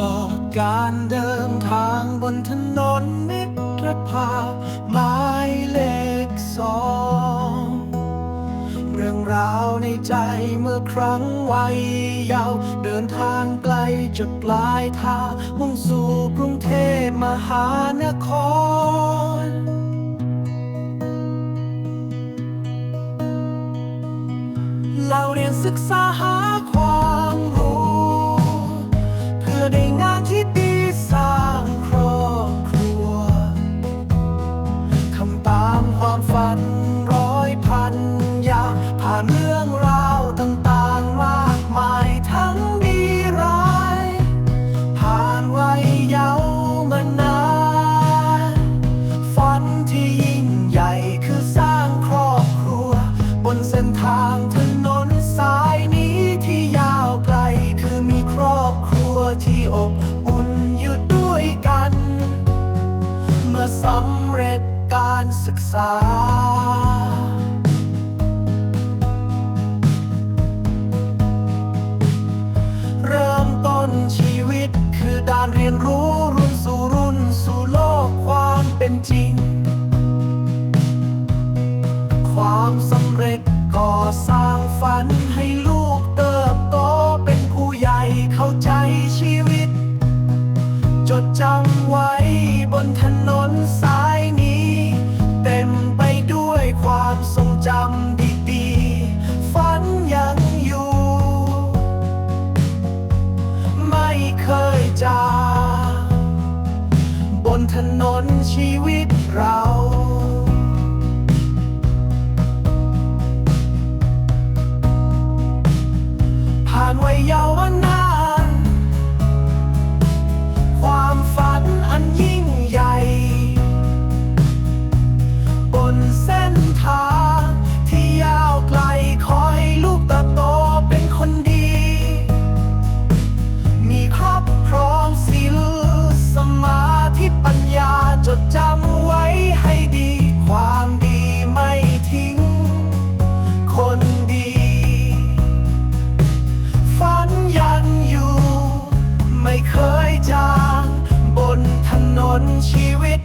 ลอดการเดินทางบนถนนมิตรภาพหมายเลขสองเรื่องราวในใจเมื่อครั้งวัยเยาว์เดินทางไกลจุดปลายทางมุ่งสู่กรุงเทพมหานครเราเรียนศึกษาหา ษา เริ่มต้นชีวิตคือด่านเรียนรู้รุ่นสู่รุ่นสู่โลกความเป็นจริง ความสำเร็จก่อสร้างฝันให้ลู ถนนชีวิตเรา ผ่านวัยเยาว์นาน ความฝันอันยิ่งใหญ่ บนเส้น she with